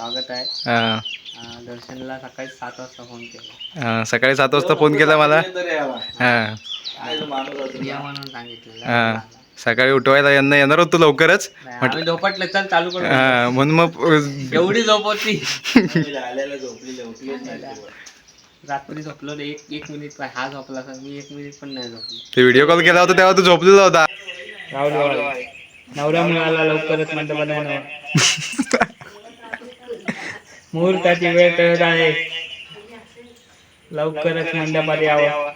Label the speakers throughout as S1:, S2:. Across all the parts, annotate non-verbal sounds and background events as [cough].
S1: स्वागत आहे.
S2: हा,
S1: अं, दर्शनला सकाळी सात वाजता फोन केला.
S2: हा, सकाळी सात वाजता फोन केला मला. हा.
S1: या म्हणून सांगितलेलं.
S2: हा. सकाळी उठवायला यांना येणार होतो लवकरच.
S1: नाही, आम्ही झोपटलं चल चालू करू.
S2: हा, म्हणून मग अ,
S1: एवढी झोप होती. रात्री झोपलो रे, एक एक मिनिट पण हा झोपला तर मी एक मिनिट पण नाही झोपलो.
S2: ते व्हिडिओ कॉल केला होता तेव्हा तू झोपलेला होता.
S1: नवरा मिळाला लवकरच मंडपात [laughs] मुहूर्ताची वेळ कळत आहे. लवकरच मंडपात यावं.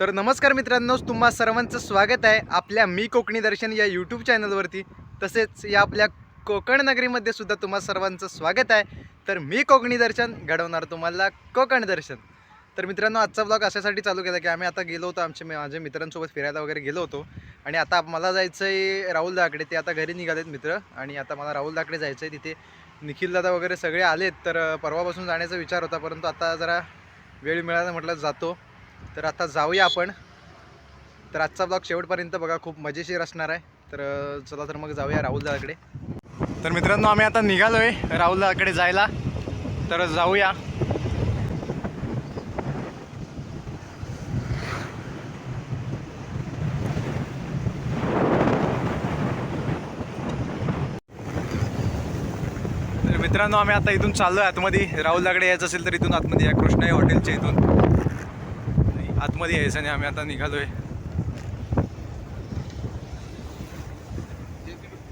S2: तर नमस्कार मित्रांनो तुम्हा सर्वांचं स्वागत आहे आपल्या मी कोकणी दर्शन या यूट्यूब चॅनलवरती तसेच या आपल्या कोकण नगरीमध्ये सुद्धा तुम्हा सर्वांचं स्वागत आहे. तर मी कोकणी दर्शन घडवणार तुम्हाला कोकण दर्शन. तर मित्रांनो आजचा ब्लॉग अशासाठी चालू केला की आम्ही आता गेलो होतो आमच्या माझ्या मित्रांसोबत फिरायला वगैरे गेलो होतो. आणि आता मला जायचं आहे राहुल दाकडे ते आता घरी निघालेत मित्र. आणि आता मला राहुल दाकडे जायचं आहे तिथे. निखिल दादा वगैरे सगळे आलेत तर परवापासून जाण्याचा विचार होता परंतु आता जरा वेळ मिळाला म्हटलं जातो. तर आता जाऊया आपण. तर आजचा ब्लॉग शेवटपर्यंत बघा खूप मजेशीर असणार आहे. तर चला तर मग जाऊया राहुल दादाकडे. तर मित्रांनो आम्ही आता निघालो आहे राहुल दादाकडे जायला. तर जाऊया तर मित्रांनो आम्ही आता इथून चाललो आहे आतमध्ये. राहुल दाकडे यायचं असेल तर इथून आतमध्ये या कृष्णाई हॉटेलच्या इथून. आतमध्ये यायचं आणि आम्ही आता निघालोय.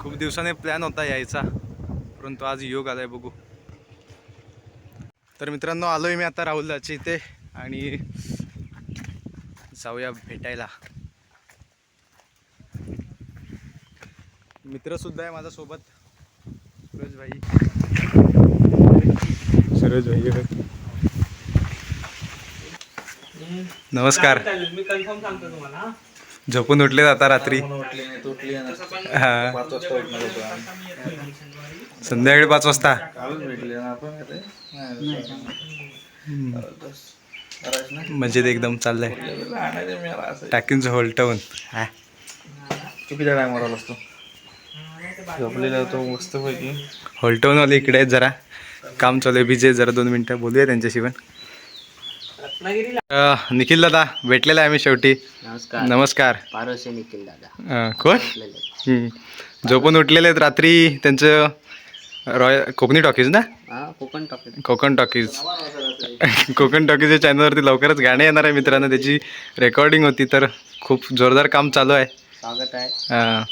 S2: खूप दिवसाने प्लॅन होता यायचा परंतु आज योग आलाय बघू. तर मित्रांनो आलोय मी आता राहुलदाच्या इथे आणि जाऊया भेटायला. मित्र सुद्धा आहे माझ्यासोबत. सूरज भाई. सूरज भाई नमस्कार.
S1: मी कन्फर्म सांगतो तुम्हाला हा.
S2: झोपून उठले आता रात्री. हा. संध्याकाळी पाच वाजता. मजेत एकदम चाललंय. टाकींचं होल्टवून. हा.
S3: चुकीच्या टायमावर आला असतो. झोपलेला होतो मस्त पैकी.
S2: होल्टवून वाले इकडे आहेत जरा. काम चालू आहे. बिजे जरा दोन मिनटं बोलूया त्यांच्याशी पण. अं, निखिल दादा भेटलेला आहे आम्ही शेवटी.
S1: नमस्कार.
S2: नमस्कार.
S1: पारोसे निखिल दादा.
S2: अं, कोण? हम्म. झोपून उठलेले आहेत रात्री. त्यांचं रॉय कोकणी टॉकीज ना?
S1: हा कोकण टॉपिक
S2: कोकण टॉकीज. कोकण टॉकीजच्या चॅनलवरती लवकरच गाणे येणार आहे मित्रांनो. त्याची रेकॉर्डिंग होती तर खूप जोरदार काम चालू आहे.
S1: स्वागत आहे.
S2: अं,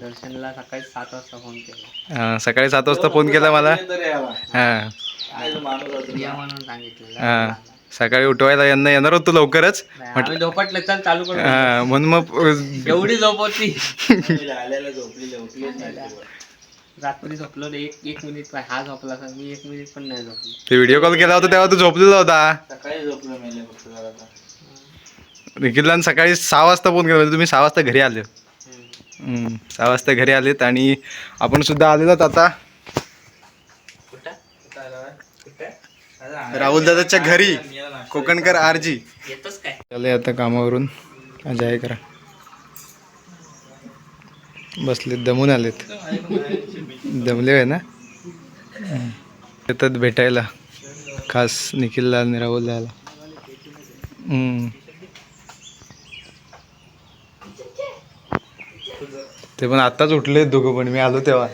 S1: दर्शनला सकाळी सात वाजता फोन केला.
S2: सकाळी सात वाजता फोन केला मला. हां.
S1: या म्हणून सांगितलेलं.
S2: हां. सकाळी उठवायला यांना येणार होतो लवकरच.
S1: नाही, आम्ही झोपटलं चल चालू करू.
S2: हां म्हणून मग
S1: एवढी झोप होती रात्री झोपलो एक एक मिनिट पण हा झोपला मी एक मिनिट पण नाही झोपलो.
S2: ते व्हिडिओ कॉल केला होता तेव्हा तू झोपलेला होता.
S3: सकाळी झोपलो मेले फक्त जरा
S2: निखिलला सकाळी सहा वाजता फोन केला म्हणजे तुम्ही सहा वाजता घरी आले. सहा वाजता घरी आलेत आणि आपण सुद्धा आलेलो आता. राहुल दादाच्या घरी कोकणकर आरजी.
S1: येतोच
S2: आता कामावरून जाय आहे करा. बसले दमून आलेत. दमले आहे ना? येतात भेटायला खास निखिलला आणि राहुल दादाला ते पण आत्ताच उठले दोघं पण मी आलो तेव्हा.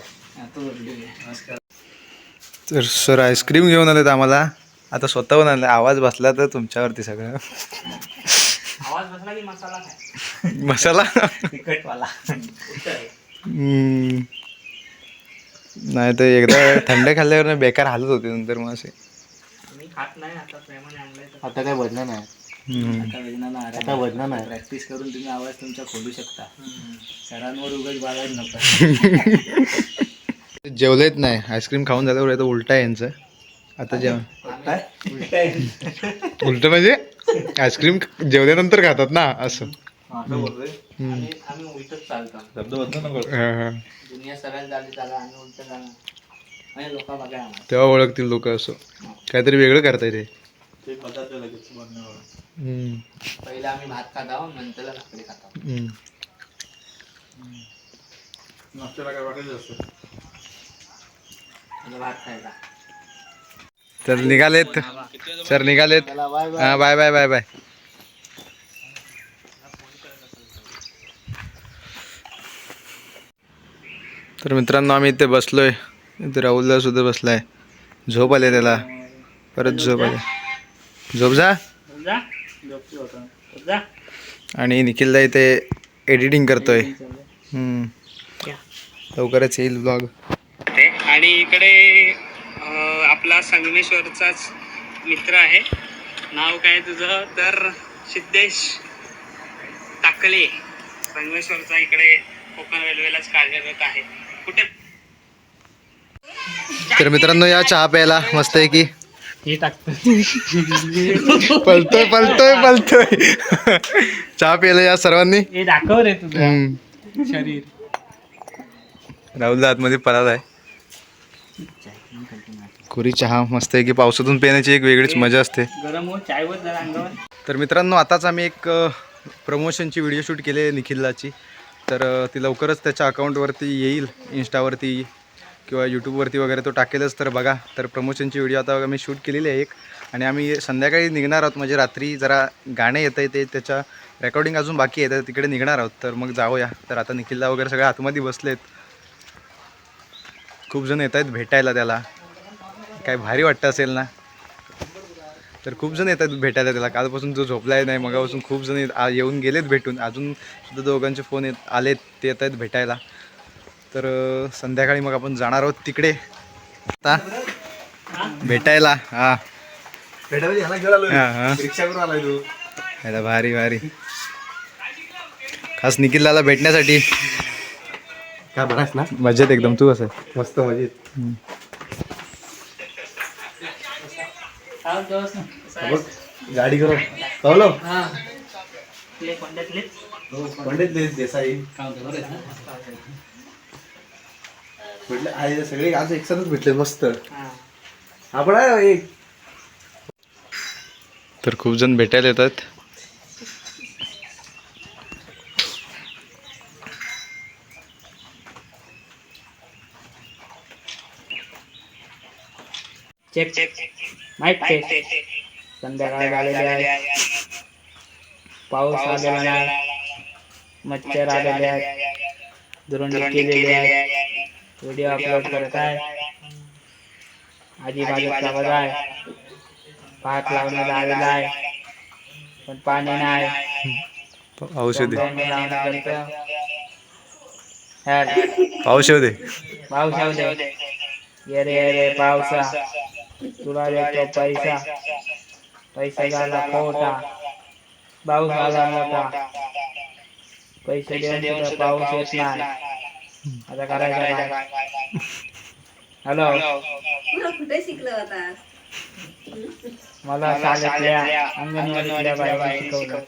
S2: तर सर आईस्क्रीम घेऊन आलेत आम्हाला. आता स्वतःहून आले. आवाज बसला तर तुमच्यावरती सगळं.
S1: आवाज बसला की मसाला काय.
S2: नाही तर एकदा थंड खाल्ल्यावर ना बेकार हालत होते नंतर मग असे.
S1: मी खात नाही आता प्रेमाने आणलंय तर.
S3: आता काय वजन नाही
S2: हम्म.
S3: आता
S1: प्रॅक्टिस करून तुम्ही आवाज तुमचा खोलू शकता. सरांवर उगाच बाळायला नको. [laughs]
S2: जेवलेत नाही. आईस्क्रीम खाऊन झाल्यावर आता उलटा आहे यांचं. आता जेवण. उलट [laughs] म्हणजे आईस्क्रीम जेवल्यानंतर खातात ना असं.
S3: असं बोलतोय.
S2: हम्म.
S1: आम्ही उलटच चालतो.
S3: शब्द बदल नको
S2: हा, हा.
S1: दुनिया सरळ झाली त्याला आम्ही उलट जाणार. आणि लोक बघा आम्हाला.
S2: तेव्हा ओळखतील लोक असं. काहीतरी वेगळं करता येते
S1: पहिला आम्ही भात खाताव नंतर लाकडी खाताव.
S2: हम्म.
S3: नाश्त्याला काय वाटायचं असतं?
S4: आणि भात खायला
S2: तर निघालेत. सर निघालेत. हा बाय बाय बाय बाय. तर मित्रांनो आम्ही इथे बसलोय. इथे राहुलदा सुद्धा बसलाय. झोप आले त्याला. परत झोप आले. झोप जा.
S4: होतं
S2: आणि निखिलदा इथे एडिटिंग करतोय. हम्म. लवकरच येईल ब्लॉग
S4: ते आणि इकडे आपला संगमेश्वरचाच मित्र आहे. नाव काय तुझं? तर सिद्धेश टाकले. संगमेश्वरचा इकडे कोकण रेल्वेलाच कार्यरत आहे. कुठे?
S2: तर मित्रांनो या चहा प्यायला. मस्त आहे की?
S4: हे टाकतो
S2: पलतोय पलतोय पलतोय. चहा प्यायला या सर्वांनी.
S4: हे दाखव रे तुझं. शरीर.
S2: राहुलदा आतमध्ये पळाला आहे. कोरी चहा मस्त आहे की पावसातून पिण्याची एक वेगळीच मजा असते.
S4: गरम हो
S2: तर मित्रांनो आताच आम्ही एक प्रमोशनची व्हिडिओ शूट केली आहे निखिलची तर ती लवकरच त्याच्या अकाउंटवरती येईल इन्स्टावरती किंवा यूट्यूबवरती वगैरे तो टाकेलच. तर बघा तर प्रमोशनची व्हिडिओ आता आम्ही शूट केलेली आहे एक. आणि आम्ही संध्याकाळी निघणार आहोत. म्हणजे रात्री जरा गाणे येत आहे ते त्याच्या रेकॉर्डिंग अजून बाकी आहे तर तिकडे निघणार आहोत. तर मग जाऊया. तर आता निखिलला वगैरे सगळ्या आतमध्ये बसलेत. खूप जण येत आहेत भेटायला त्याला. काय भारी वाटतं असेल ना? तर खूप जण येतात भेटायला त्याला. कालपासून जो झोपलाय नाही मगापासून खूप जण येत- येऊन गेलेत भेटून. अजून सुद्धा दोघांचे फोन येत आलेत ते येत आहेत भेटायला. तर संध्याकाळी मग आपण जाणार आहोत तिकडे. आता भेटायला. हा. हा, हा.
S5: रिक्षा करून आलाय तू.
S2: याला भारी भारी. खास निखिलला भेटण्यासाठी.
S5: काय बघास ना?
S2: मजेत एकदम तू कसं?
S5: मस्त मजेत? बघ गाडी करून. कळलो
S4: हा.
S5: पंडित देस देसाई
S4: काय होतं, बरं आहे ना?
S5: भेटले आहे सगळे आज एकसाथच भेटले मस्त.
S4: हा.
S5: आपण आहे एक
S2: तर खूप जण भेटायला येतात.
S4: चेक चेक माईक चेक संध्याकाळ झालेली आहे. पाऊस आलेला नाही. मच्छर आलेले आहेत. दुरंडी केलेली आहे. व्हिडिओ अपलोड करत आहे. आजी बाजूचा आवाज आहे. भात लावण्यात आलेला आहे. पण पाणी नाही.
S2: औषधी औषधी
S4: पाऊस येऊ दे. ये रे ये रे पावसा. तुला देतो पैसा. पैसा झाला खोटा पाऊस आला मोठा. पैसे देऊन पाऊस येत नाही. आता करायचं काय? हॅलो.
S6: तुला कुठे शिकलं होता
S4: मला शाळेतल्या अंगणवाडीतल्या बाईने शिकवलं.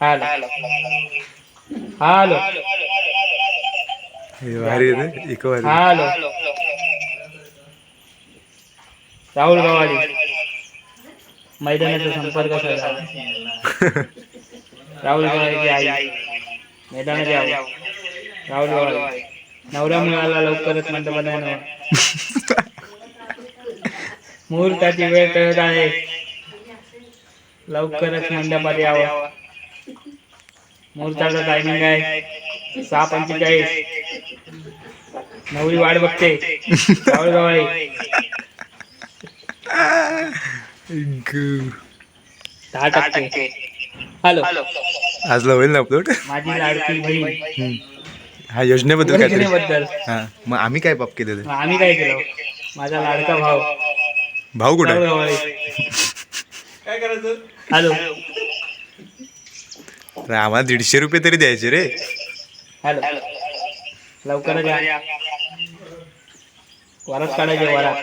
S4: हॅलो. हॅलो.
S2: भारी आहे रे, इको भारी
S4: हॅलो. राहुल गवाडी. मैदानाचा संपर्क साधा. राहुल गवाडीची आई. मैदानात यावं. राहुल नवरा मुलाला लवकरच मंडपात [laughs] मुहूर्ताची वेळ कळत आहे. लवकरच मंडपात यावं. मुहूर्ताचा टायमिंग आहे. सहा पंचेचाळीस. नवरी वाट बघते. राहुल दहा टक्के. हॅलो.
S2: आज होईल ना अपलोड
S4: माझी लाडकी बहीण.
S2: हा योजनेबद्दल काय
S4: योजनेबद्दल
S2: हा मग आम्ही काय पाप केलेलं?
S4: आम्ही काय केलं? माझा लाडका भाऊ.
S2: भाऊ कुठे? आहे?
S4: गवाडी हॅलो.
S2: अरे आम्हाला दीडशे रुपये तरी द्यायचे रे.
S4: हॅलो. लवकरच या. वरात काढायचे वरात.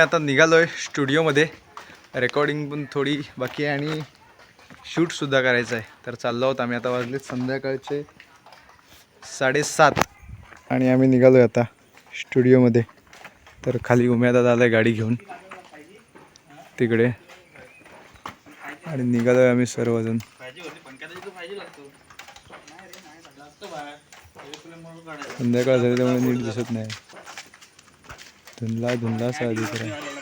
S2: आता निघालोय स्टुडिओमध्ये. रेकॉर्डिंग पण थोडी बाकी आहे आणि शूटसुद्धा करायचं आहे. तर चाललो आहोत आम्ही. आता वाजले संध्याकाळचे साडेसात. आणि आम्ही निघालोय आता स्टुडिओमध्ये. तर खाली उमेदा आलाय गाडी घेऊन. तिकडे. आणि निघालोय आम्ही सर्वजण. संध्याकाळ झाली त्यामुळे नीट दिसत नाही. धुंदला धुंदला असा दिसत आहे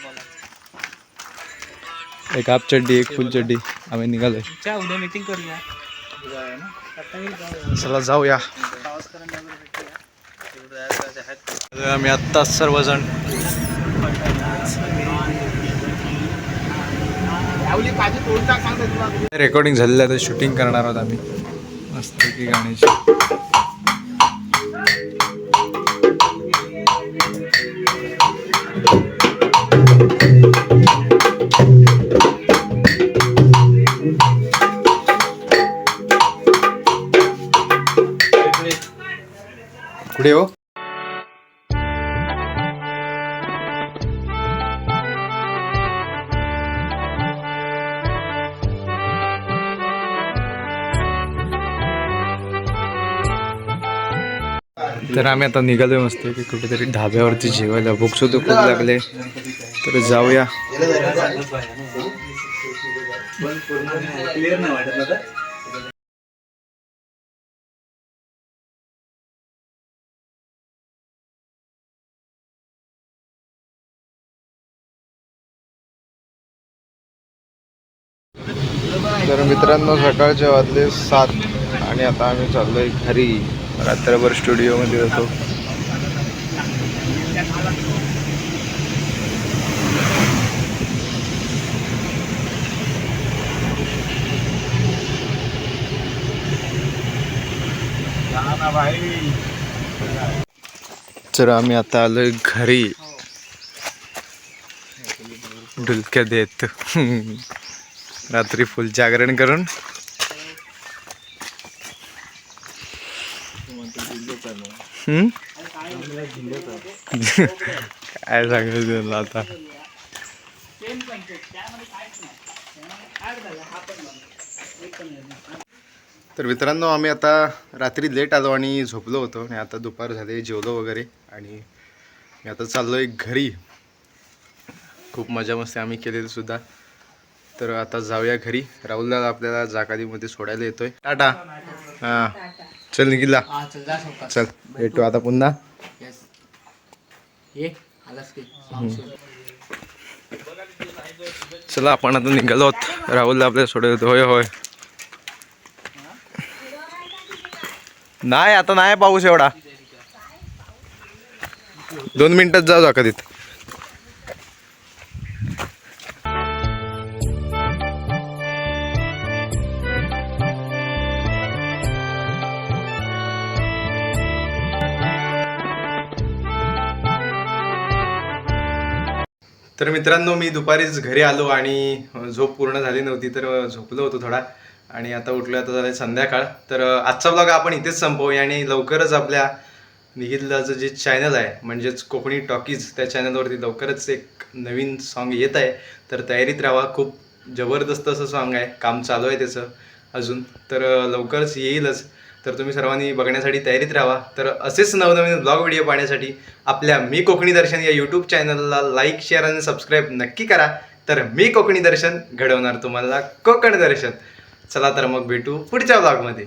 S2: एक हाफ चड्डी एक फुल चड्डी. आम्ही निघालोय.
S1: च्या उद्या मीटिंग करूया.
S2: चला जाऊया. आम्ही आत्ताच सर्वजण. रेकॉर्डिंग झालेलं आहे शूटिंग करणार आहोत आम्ही. मस्त की गाण्याची. कुठे हो. तर आम्ही आता निघालोय मस्त की कुठेतरी ढाब्यावरती जेवायला. भूक सुद्धा खूप लागले. तर जाऊया. तर मित्रांनो सकाळचे वाजले सात आणि आता आम्ही चाललोय घरी. रात्रभर स्टुडिओमध्ये जातो तर आम्ही आता आलोय घरी. डुलक्या देत रात्री फुल जागरण करून. काय सांगायचं आता? तर मित्रांनो आम्ही आता रात्री लेट आलो आणि झोपलो होतो आणि आता दुपार झाले जेवलो वगैरे. आणि मी आता एक घरी. खूप मजा मस्ती आम्ही केलेली सुद्धा. तर आता जाऊया घरी. राहुलला आपल्याला जाकालीमध्ये सोडायला येतोय. टाटा. हां. चल निघिला
S1: हा चल
S2: भेटू आता पुन्हा. चला आपण आता निघालो आहोत. राहुलला आपल्याला सोडायला येतो होय होय. नाही आता नाही पाऊस एवढा. दोन मिनिटात जाऊ जाकालीत तर मित्रांनो मी दुपारीच घरी आलो आणि झोप पूर्ण झाली नव्हती तर झोपलो होतो थोडा. आणि आता उठलो आता झालं संध्याकाळ. तर आजचा ब्लॉग आपण इथेच संपवूया आणि लवकरच आपल्या निघितलाचं जे चॅनल आहे म्हणजेच कोकणी टॉकीज त्या चॅनलवरती लवकरच एक नवीन सॉन्ग येत आहे. तर तयारीत राहा खूप जबरदस्त असं सॉन्ग आहे काम चालू आहे त्याचं अजून. तर लवकरच येईलच. तर तुम्ही सर्वांनी बघण्यासाठी तयारीत राहा. तर असेच नवनवीन ब्लॉग व्हिडिओ पाहण्यासाठी आपल्या मी कोकणी दर्शन या यूट्यूब चॅनलला लाईक शेअर आणि सबस्क्राईब नक्की करा. तर मी कोकणी दर्शन घडवणार तुम्हाला कोकण दर्शन. चला तर मग भेटू पुढच्या ब्लॉगमध्ये